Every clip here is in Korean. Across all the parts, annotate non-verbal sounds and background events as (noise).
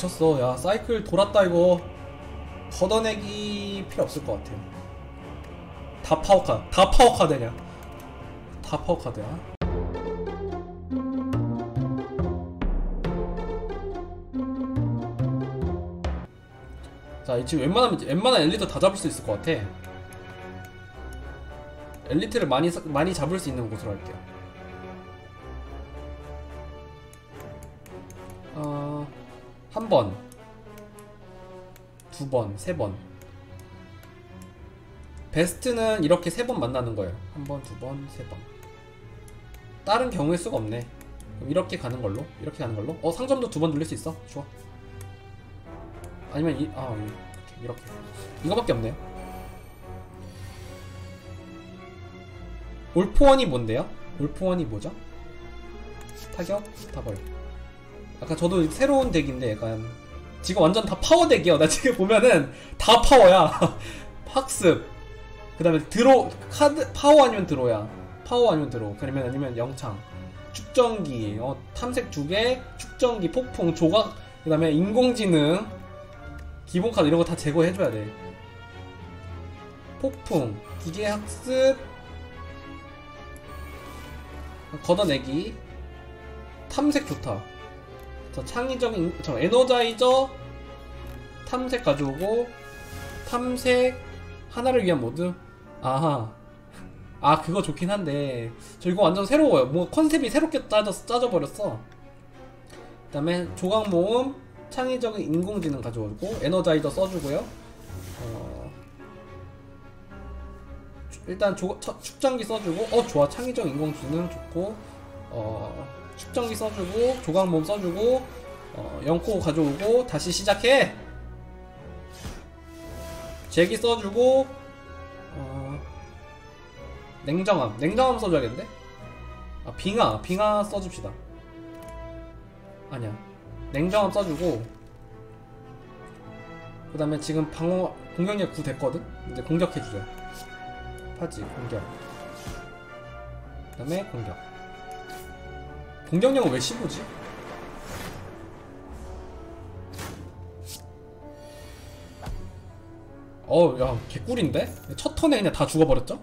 미쳤어. 야 사이클 돌았다 이거. 걷어내기 필요 없을 것 같아요 다 파워카 다 파워카드냐? 다 파워카드야? 자 지금 웬만하면 웬만한 엘리트 다 잡을 수 있을 것 같아. 엘리트를 많이 사- 많이 잡을 수 있는 곳으로 할게요. 어, 한 번, 두 번, 세 번. 베스트는 이렇게 세 번 만나는 거예요. 한 번, 두 번, 세 번. 다른 경우의 수가 없네. 이렇게 가는 걸로? 이렇게 가는 걸로? 어, 상점도 두 번 돌릴 수 있어? 좋아. 아니면 이, 아, 이렇게. 이거밖에 없네요. 올포원이 뭔데요? 올포원이 뭐죠? 타격? 타벌. 아까 저도 새로운 덱인데 약간 지금 완전 다 파워 덱이에요. 나 지금 보면은 다 파워야. (laughs) 학습. 그다음에 드로 카드 파워 아니면 드로야. 파워 아니면 드로. 그러면 아니면 영창. 축전기, 어, 탐색 두 개, 축전기, 폭풍, 조각, 그다음에 인공지능, 기본 카드 이런 거 다 제거해 줘야 돼. 폭풍, 기계 학습, 걷어내기, 탐색 좋다. 저 창의적인 저 에너자이저 탐색 가져오고 탐색 하나를 위한 모드? 아하. 아 그거 좋긴 한데. 저 이거 완전 새로워요. 뭐 컨셉이 새롭게 짜져, 짜져버렸어. 그 다음에 조각 모음 창의적인 인공지능 가져오고 에너자이저 써주고요. 어, 일단 조, 첫- 축전기 써주고 어 좋아. 창의적 인공지능 좋고 어 축전기 써주고 조각몸 써주고 어, 영코 가져오고 다시 시작해. 제기 써주고 어, 냉정함. 냉정함 써줘야겠는데? 아 빙하. 빙하 써줍시다. 아니야. 냉정함 써주고 그 다음에 지금 방어 공격력 9 됐거든? 이제 공격해주죠 파지 공격. 그 다음에 공격 공격력은 왜 15지? 어, 야, 개꿀인데? 첫 턴에 그냥 다 죽어버렸죠?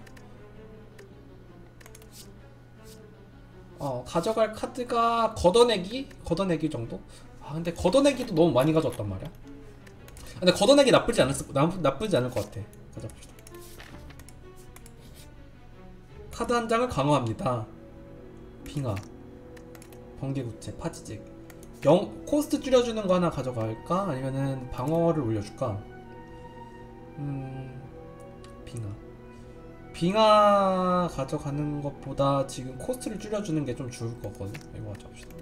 어, 가져갈 카드가 걷어내기? 걷어내기 정도? 아, 근데 걷어내기도 너무 많이 가져왔단 말이야. 아, 근데 걷어내기 나쁘지 않을, 수- 나, 나쁘지 않을 것 같아. 가져봅시다. 카드 한 장을 강화합니다. 빙하. 번개구체, 파지직. 영, 코스트 줄여주는 거 하나 가져갈까? 아니면은 방어를 올려줄까? 음, 빙하. 빙하 가져가는 것보다 지금 코스트를 줄여주는 게 좀 좋을 것 같거든. 이거 가져갑시다.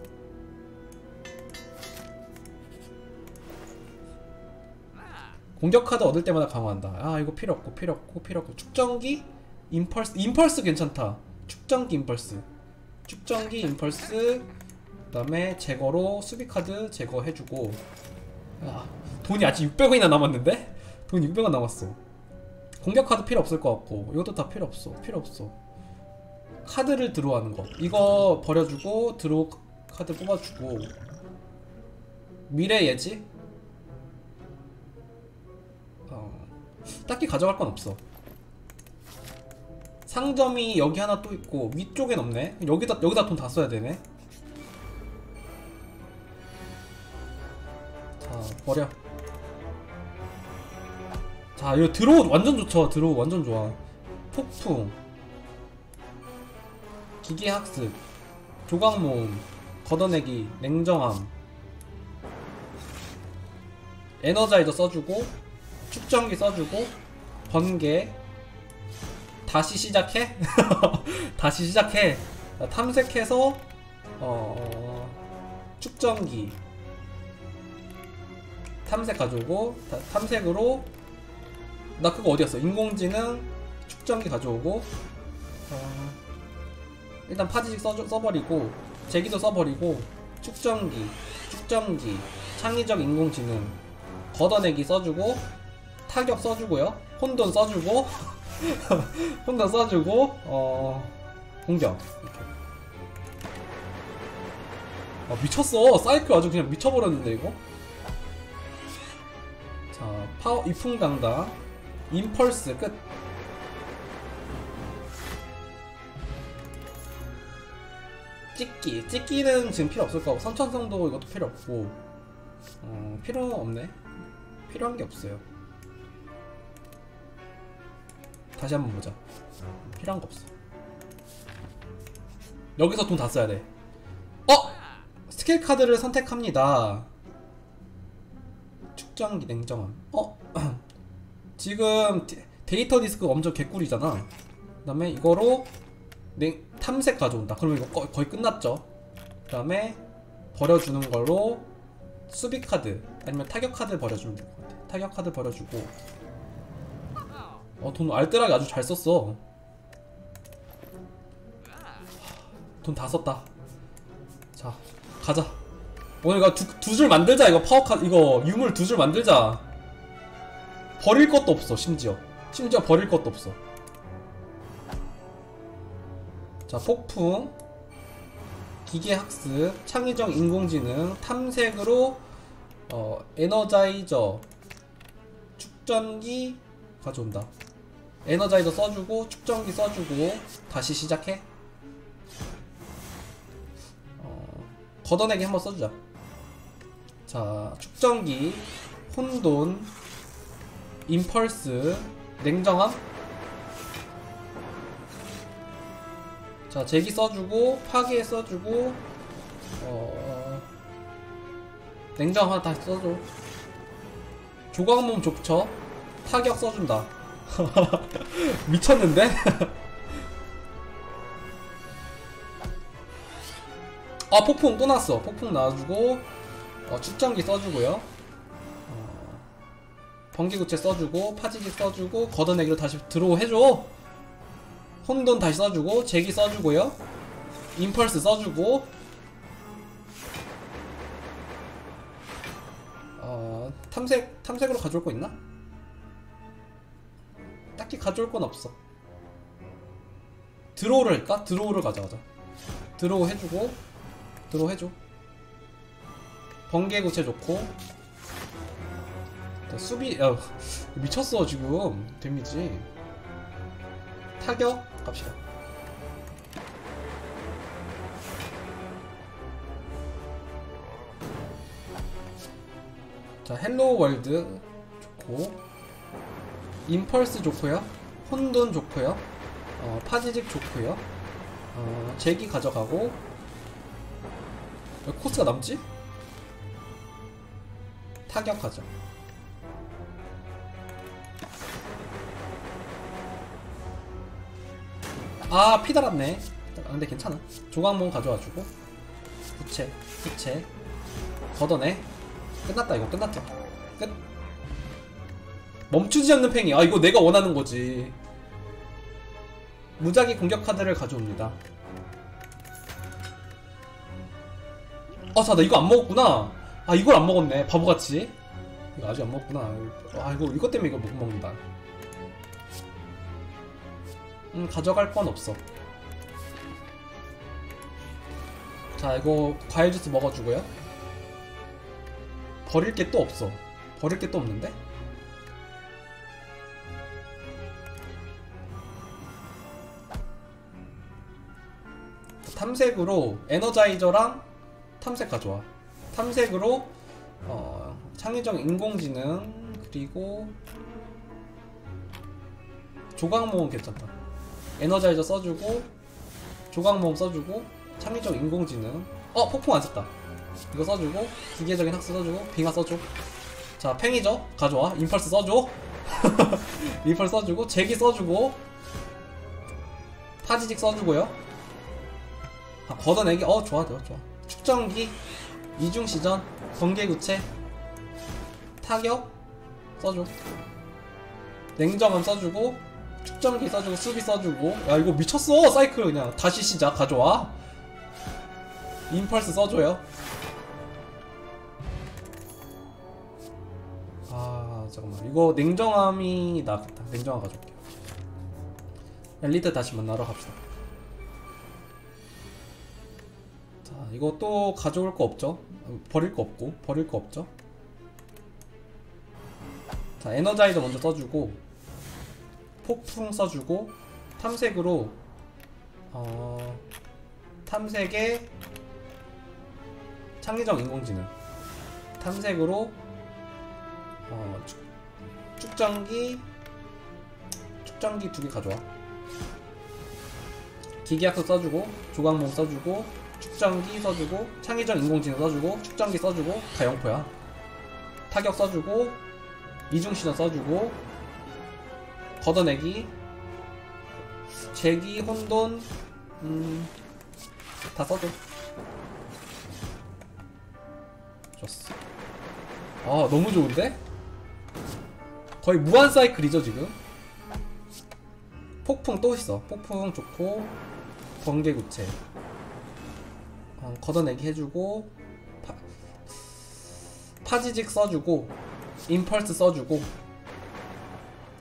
공격 카드 얻을 때마다 강화한다. 아 이거 필요 없고 필요 없고 필요 없고 축전기 임펄스 임펄스 괜찮다. 축전기 임펄스 축전기 임펄스 그 다음에 제거로 수비 카드 제거해주고 야, 돈이 아직 600원이나 남았는데 돈 600원 남았어. 공격 카드 필요 없을 것 같고 이것도 다 필요 없어 필요 없어. 카드를 드로우하는 거 이거 버려주고 드로우 카드 뽑아주고 미래 예지 어, 딱히 가져갈 건 없어. 상점이 여기 하나 또 있고 위쪽엔 없네. 여기다 여기다 돈 다 써야 되네. 버려. 자 이거 드로우 완전 좋죠. 드로우 완전 좋아. 폭풍. 기계 학습. 조각 모음. 걷어내기. 냉정함. 에너자이저 써주고 축전기 써주고 번개 다시 시작해 (laughs) 다시 시작해 자, 탐색해서 어 축전기 탐색 가져오고 다- 탐색으로 나 그거 어디였어? 인공지능 축전기 가져오고 어, 일단 파지직 써, 써버리고 제기도 써버리고 축전기 축전기 창의적 인공지능 걷어내기 써주고 타격 써주고요. 혼돈 써주고 (laughs) 혼돈 써주고 어 공격. 이렇게. 아 미쳤어. 사이클 아주 그냥 미쳐버렸는데 이거 자 파워 이풍 강다 임펄스 끝. 찍기. 찍기는 지금 필요 없을 거고 선천성도 이것도 필요 없고. 어 필요 없네. 필요한 게 없어요. 다시 한번 보자. 필요한 거 없어. 여기서 돈 다 써야 돼. 어! 스킬 카드를 선택합니다 축전기 냉정함. 어? (clears throat) 지금 데- 데이터 디스크 엄청 개꿀이잖아. 그 다음에 이거로 냉, 탐색 가져온다. 그러면 이거 거, 거의 끝났죠? 그 다음에 버려주는 걸로 수비 카드 아니면 타격 카드 버려주면 될 것 같아. 타격 카드 버려주고. 어 돈 알뜰하게 아주 잘 썼어. 돈 다 썼다. 자 가자 오늘 이거 두 줄 만들자. 이거 파워 카 이거 유물 두 줄 만들자. 버릴 것도 없어 심지어. 심지어 버릴 것도 없어. 자 폭풍. 기계학습. 창의적 인공지능. 탐색으로 어 에너자이저. 축전기 가져온다. 에너자이저 써주고 축전기 써주고 다시 시작해. 어, 걷어내기 한번 써주자 자 축전기 혼돈 임펄스 냉정함. 자 제기 써주고 파괴 써주고 어 냉정 하나 다시 써줘. 조각몸 족쳐. 타격 써준다. (laughs) 미쳤는데? (laughs) 아 폭풍 또 났어. 폭풍 놔주고 어, 축전기 써주고요. 어, 번개구체 써주고 파지직 써주고 걷어내기로 다시 들어오 해줘. 혼돈 다시 써주고 제기 써주고요. 임펄스 써주고. 어 탐색 탐색으로 가져올 거 있나? 딱히 가져올 건 없어. 드로우를 할까? 드로우를 가져가자. 드로우 해주고 드로우 해줘 번개 구체 좋고 자, 수비 야 (laughs) 미쳤어 지금 데미지 타격 갑시다. 자, 헬로우 월드 좋고 임펄스 좋고요. 혼돈 좋고요. 어, 파지직 좋고요. 어, 제기 가져가고 왜 코스가 남지? 타격하죠. 아, 피 달았네. 아, 근데 괜찮아. 조각몽 가져와주고. 부채, 부채. 걷어내. 끝났다, 이거 끝났죠. 끝. 멈추지 않는 팽이. 아, 이거 내가 원하는 거지. 무작위 공격 카드를 가져옵니다. 아, 자, 나 이거 안 먹었구나. 아, 이걸 안 먹었네. 바보같이. 이거 아직 안 먹었구나. 아, 이거, 이것 때문에 이거 못 먹는다. 음, 가져갈 건 없어. 자, 이거 과일 주스 먹어주고요. 버릴 게 또 없어. 버릴 게 또 없는데? 탐색으로 에너자이저랑 탐색 가져와. 탐색으로 어, 창의적 인공지능 그리고 조각 모음 괜찮다. 에너자이저 써주고 조각 모음 써주고 창의적 인공지능 어 폭풍 안 썼다. 이거 써주고 기계적인 학습 써주고 빙하 써줘. 자 팽이죠 가져와 임펄스 써줘. (laughs) 임펄스 써주고 제기 써주고 파지직 써주고요. 아, 걷어내기 어 좋아 좋아 좋아. 축전기 이중 시전 번개구체 타격 써줘. 냉정함 써주고 축전기 써주고 수비 써주고. 야 이거 미쳤어 사이클 그냥. 다시 시작 가져와. 임펄스 써줘요. 아 잠깐만. 이거 냉정함이 나겠다. 냉정함 가져올게요. 엘리트 다시 만나러 갑시다 이거 또 가져올 거 없죠? 버릴 거 없고 버릴 거 없죠? 자 에너자이저 먼저 써주고 폭풍 써주고 탐색으로 어 탐색에 창의적 인공지능. 탐색으로 어 축- 축전기 축전기 두 개 가져와. 기계학습 써주고 조각몽 써주고 축전기 써주고 창의적 인공지능 써주고 축전기 써주고 다 영포야. 타격 써주고 이중신호 써주고 걷어내기 제기 혼돈 음 다 써줘. 좋았어. 아 너무 좋은데? 거의 무한 사이클이죠 지금? 폭풍 또 있어. 폭풍 좋고 번개구체. 어, 걷어내기 해주고 파, 파지직 써주고 임펄스 써주고.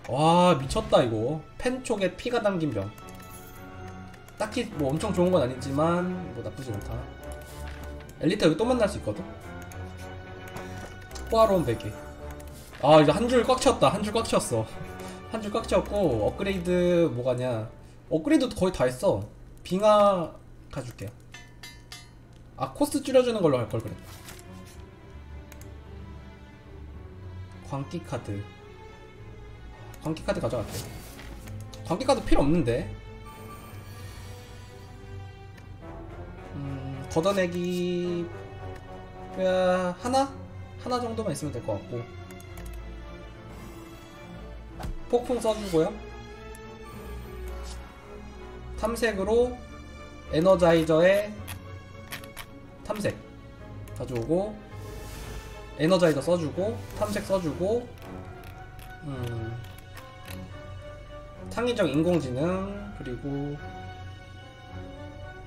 와 미쳤다 이거. 펜촉에 피가 담긴 병. 딱히 뭐 엄청 좋은 건 아니지만 뭐 나쁘지 않다. 엘리트 여기 또 만날 수 있거든? 포화로운 베개. 아 이제 한줄꽉 찼다. 한 줄꽉 찼어. 한 줄꽉 찼고 업그레이드 뭐가냐. 업그레이드도 거의 다 했어. 빙하 가줄게요 아 코스트 줄여주는 걸로 할 걸 그랬다. 광기 카드. 광기 카드 가져갈게. 광기 카드 필요 없는데. 음 걷어내기 야, 하나? 하나 정도만 있으면 될 것 같고. 폭풍 써주고요. 탐색으로 에너자이저에 탐색. 가져오고 에너자이저 써주고 탐색 써주고 음, 창의적 인공지능 그리고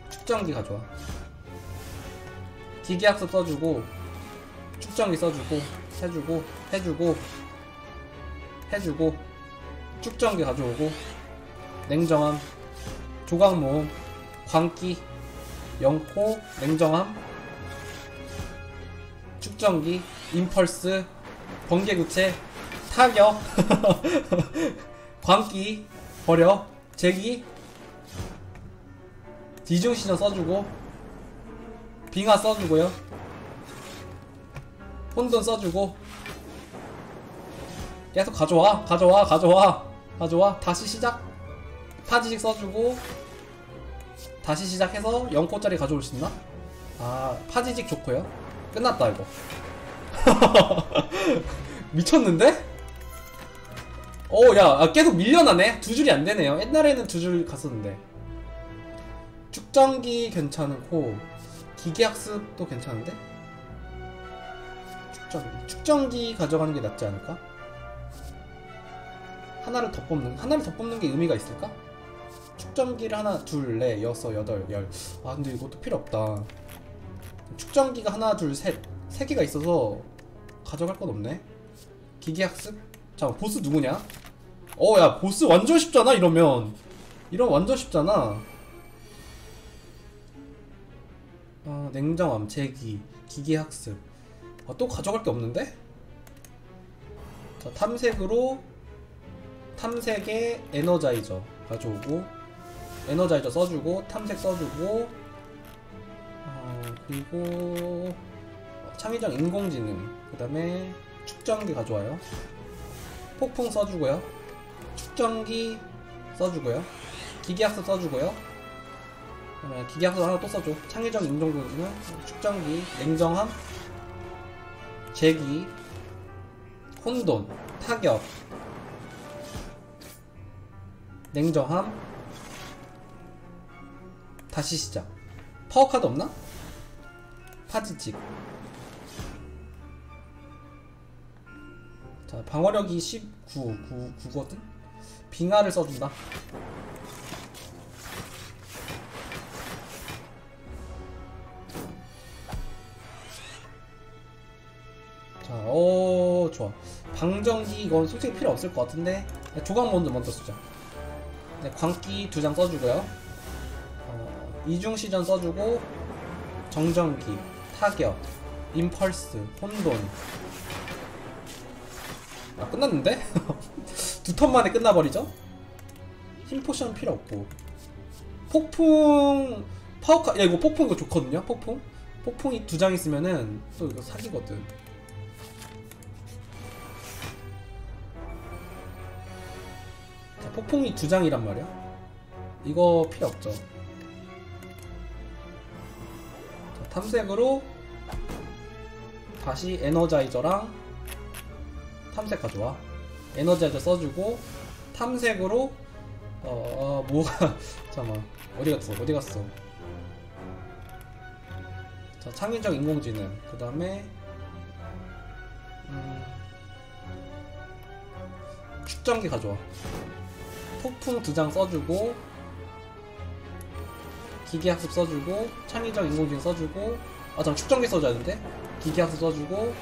축전기 가져와. 기계학습 써주고 축전기 써주고 해주고 해주고 해주고 축전기 가져오고 냉정함 조각모음 광기 영코 냉정함 축전기 임펄스 번개구체 타격 (laughs) 광기 버려 제기 디중신호 써주고 빙하 써주고요. 혼돈 써주고 계속 가져와 가져와 가져와 가져와. 다시 시작. 파지직 써주고 다시 시작해서 0코짜리 가져올 수 있나? 아 파지직 좋고요 끝났다 이거 (laughs) 미쳤는데? 어야 아, 계속 밀려나네 두 줄이 안 되네요 옛날에는 두 줄 갔었는데 축전기 괜찮고 기계학습도 괜찮은데? 축전기 축전기 가져가는 게 낫지 않을까? 하나를 더 뽑는 하나를 더 뽑는 게 의미가 있을까? 축전기를 하나 둘 넷 여섯 여덟 열 아 근데 이것도 필요 없다 축전기가 하나 둘셋세 개가 있어서 가져갈 건 없네 기계학습? 자 보스 누구냐? 어 야 보스 완전 쉽잖아 이러면 이러면 완전 쉽잖아 아 냉정함 제기 기계학습 아, 또 가져갈 게 없는데? 자 탐색으로 탐색에 에너자이저 가져오고 에너자이저 써주고 탐색 써주고 어, 그리고 창의적 인공지능 그 다음에 축전기 가져와요. 폭풍 써주고요. 축전기 써주고요. 기계학습 써주고요. 기계학습 하나 또 써줘. 창의적 인공지능 축전기 냉정함 제기 혼돈 타격 냉정함. 다시 시작. 파워카드 없나? 파지직 자 방어력이 19 9, 9거든? 빙하를 써준다. 자, 오 좋아. 방정기 이건 솔직히 필요 없을 것 같은데 조각 먼저 먼저 쓰자. 네, 광기 두 장 써주고요. 어, 이중 시전 써주고 정전기, 타격, 임펄스, 혼돈, 아 끝났는데? (laughs) 두 턴 만에 끝나버리죠? 힘 포션 필요 없고. 폭풍 파워카 야 이거 폭풍 이거 좋거든요 폭풍? 폭풍이 두 장 있으면은 또 이거 사기거든. 자, 폭풍이 두 장이란 말이야? 이거 필요 없죠 탐색으로 다시 에너자이저랑 탐색 가져와 에너자이저 써주고 탐색으로 어, 어 뭐가 (laughs) 잠깐만 어디 갔어? 어디 갔어? 자 창의적 인공지능. 그 다음에 음, 축전기 가져와. 폭풍 두 장 써주고 기계학습 써주고 창의적 인공지능 써주고 아 잠깐 축전기 써줘야 되는데? 기계학습 써주고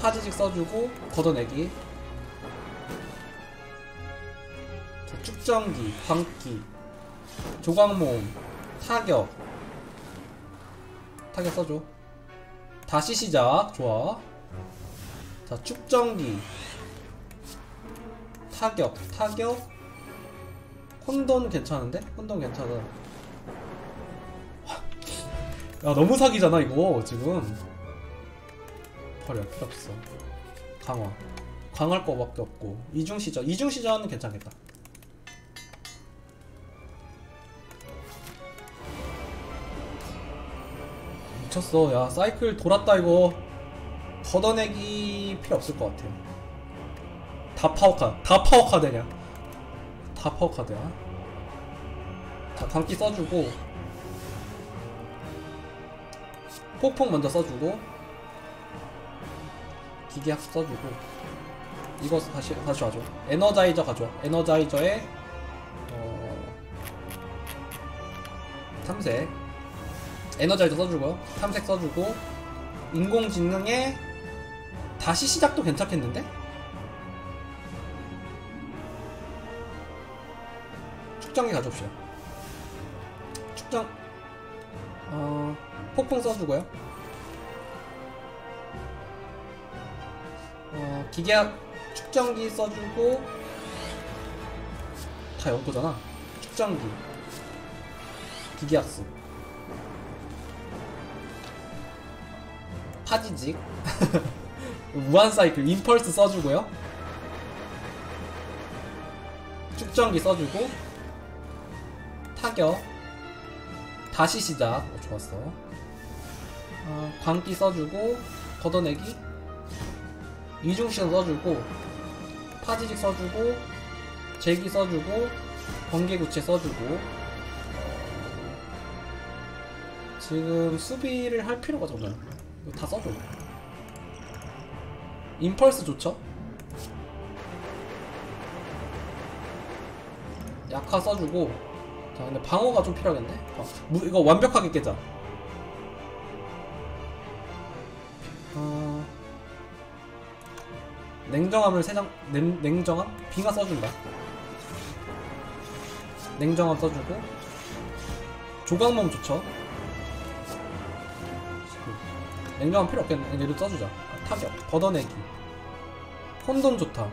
파지직 써주고 걷어내기. 자, 축전기 광기 조각모음 타격. 타격 써줘. 다시 시작. 좋아. 자 축전기. 타격. 타격. 혼돈 괜찮은데? 혼돈 괜찮아 야 너무 사기잖아 이거 지금. 버려 필요 없어. 강화. 강할 거밖에 없고. 이중시전 이중시전은 괜찮겠다. 미쳤어. 야 사이클 돌았다 이거. 걷어내기 필요 없을 것 같아요 다 파워카 다 파워카드냐? 다 파워카드야? 자 광기 써주고 폭풍 먼저 써주고 기계학습 써주고 이거 다시 다시 와줘 에너자이저 가져와 에너자이저에 어 탐색. 에너자이저 써주고요. 탐색 써주고 인공지능에 다시 시작도 괜찮겠는데? 축정기 가져옵시다. 축정 어 폭풍 써주고요. 어 기계학 축정기 써주고 다 연거잖아. 축정기. 기계학습. 파지직. (laughs) 무한 사이클 임펄스 써주고요. 축정기 써주고 타격. 다시 시작. 어, 좋았어 어, 광기 써주고 걷어내기. 이중시전 써주고 파지직 써주고 제기 써주고 번개구체 써주고. 어, 지금 수비를 할 필요가 이거 다 써줘. 임펄스 좋죠? 약화 써주고. 자 근데 방어가 좀 필요하겠네. 어, 무, 이거 완벽하게 깨자 어... 냉정함을 세장 냉, 냉정함? 빙하 써준다. 냉정함 써주고 조각몸 좋죠. 냉정함 필요 없겠네. 얘도 써주자. 아, 타격 걷어내기. 혼돈 좋다.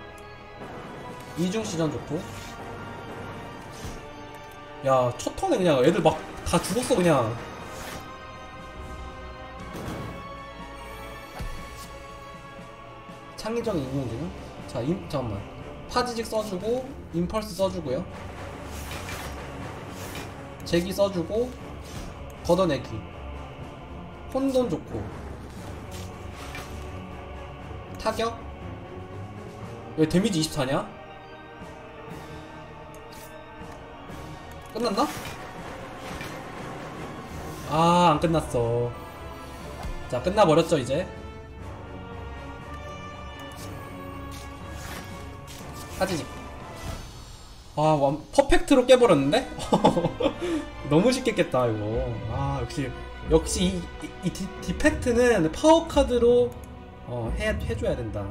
이중시전 좋고. 야, 첫 턴에 그냥 애들 막 다 죽었어, 그냥. 창의적인 인공지능? 자, 임, 잠깐만. 파지직 써주고, 임펄스 써주고요. 제기 써주고, 걷어내기. 혼돈 좋고. 타격? 왜 데미지 24냐? 끝났나? 아, 안 끝났어. 자, 끝나버렸죠, 이제. 하지직. 아, 완, 퍼펙트로 깨버렸는데? (laughs) 너무 쉽게 깼다, 이거. 아, 역시, 역시, 이, 이, 이 디, 디펙트는 파워카드로, 어, 해, 해줘야 된다.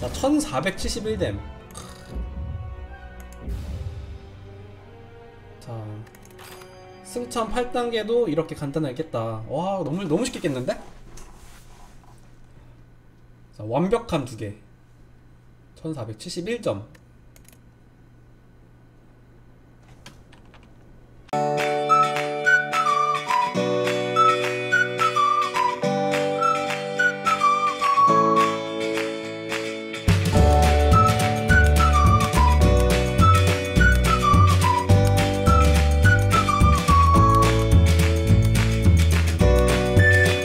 자, 1471뎀. 자 승천 8단계도 이렇게 간단하게 깼다 와 너무 너무 쉽게 깼는데? 자, 완벽한 두개 1471점